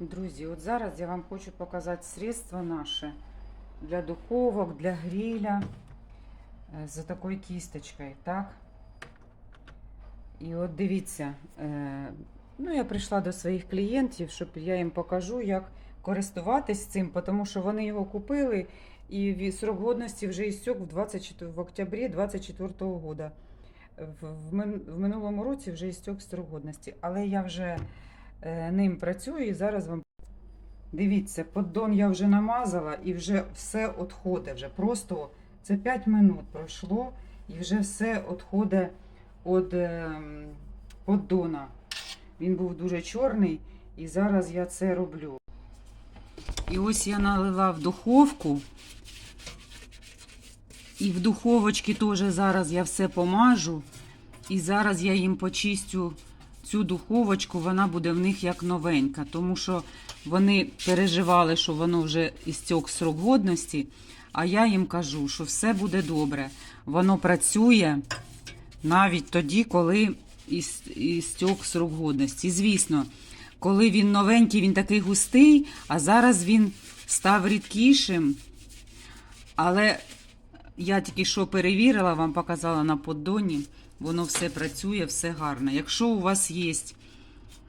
Друзі, от зараз я вам хочу показати средства наші для духовок, для гриля е, за такою кісточкою, так? І от дивіться, е, ну я прийшла до своїх клієнтів, щоб я їм покажу, як користуватись цим, тому що вони його купили, і срок годності вже істек в, 24, в октябрі 24 года. В, в, мин- в минулому році вже істек срок годності, але я вже ним працюю і зараз вам дивіться, поддон я вже намазала і вже все відходить. Вже просто це 5 минут пройшло і вже все відходить від ем, поддона. Він був дуже чорний, і зараз я це роблю. І ось я налила в духовку. І в духовочці теж зараз я все помажу. І зараз я їм почистю цю духовочку, вона буде в них як новенька, тому що вони переживали, що воно вже істек срок годності. А я їм кажу, що все буде добре. Воно працює навіть тоді, коли іс- істек срок годності. Звісно, коли він новенький, він такий густий, а зараз він став рідкішим. Але я тільки що перевірила, вам показала на поддоні, воно все працює, все гарно. Якщо у вас є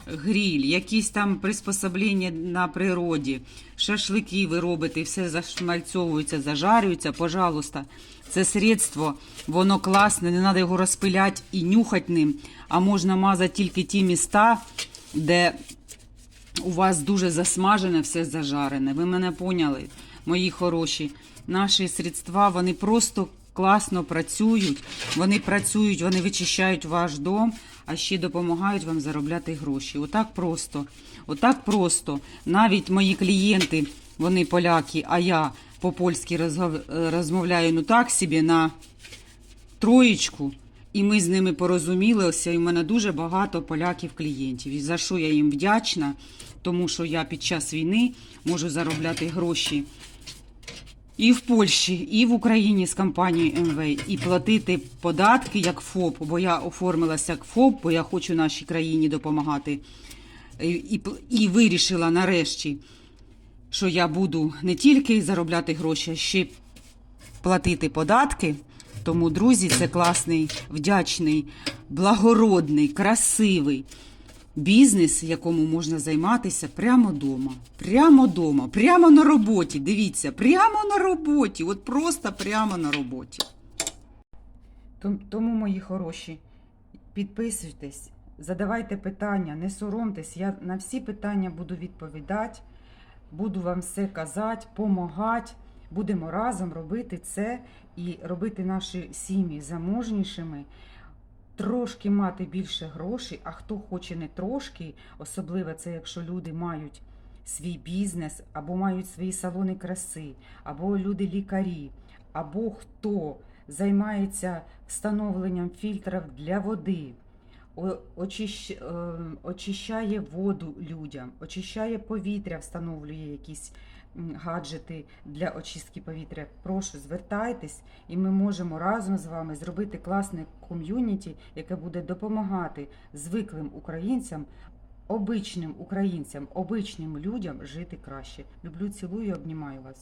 гріль, якісь там приспособлення на природі, шашлики ви робите, все зашмальцьовується, зажарюється, пожалуйста, це средство, воно класне, не треба його розпиляти і нюхати ним, а можна мазати тільки ті міста, де у вас дуже засмажене, все зажарене. Ви мене поняли, мої хороші. Наші средства, вони просто класно працюють. Вони працюють, вони вичищають ваш дом, а ще допомагають вам заробляти гроші. Отак просто. Отак просто. Навіть мої клієнти, вони поляки, а я по-польськи розмовляю ну так собі на троєчку. І ми з ними порозумілися, і в мене дуже багато поляків-клієнтів. І за що я їм вдячна, тому що я під час війни можу заробляти гроші і в Польщі, і в Україні з компанією МВ, і платити податки як ФОП, бо я оформилася як ФОП, бо я хочу нашій країні допомагати. І, і, вирішила нарешті, що я буду не тільки заробляти гроші, а ще платити податки. Тому, друзі, це класний, вдячний, благородний, красивий бізнес, якому можна займатися прямо вдома. Прямо вдома, прямо на роботі. Дивіться, прямо на роботі. От просто прямо на роботі. Тому, мої хороші, підписуйтесь, задавайте питання, не соромтесь. Я на всі питання буду відповідати, буду вам все казати, помагати. Будемо разом робити це і робити наші сім'ї заможнішими, трошки мати більше грошей, а хто хоче не трошки, особливо це якщо люди мають свій бізнес, або мають свої салони краси, або люди лікарі, або хто займається встановленням фільтрів для води. е, очищає воду людям, очищає повітря, встановлює якісь гаджети для очистки повітря. Прошу, звертайтесь, і ми можемо разом з вами зробити класне ком'юніті, яке буде допомагати звиклим українцям, обичним українцям, обичним людям жити краще. Люблю, цілую, обнімаю вас.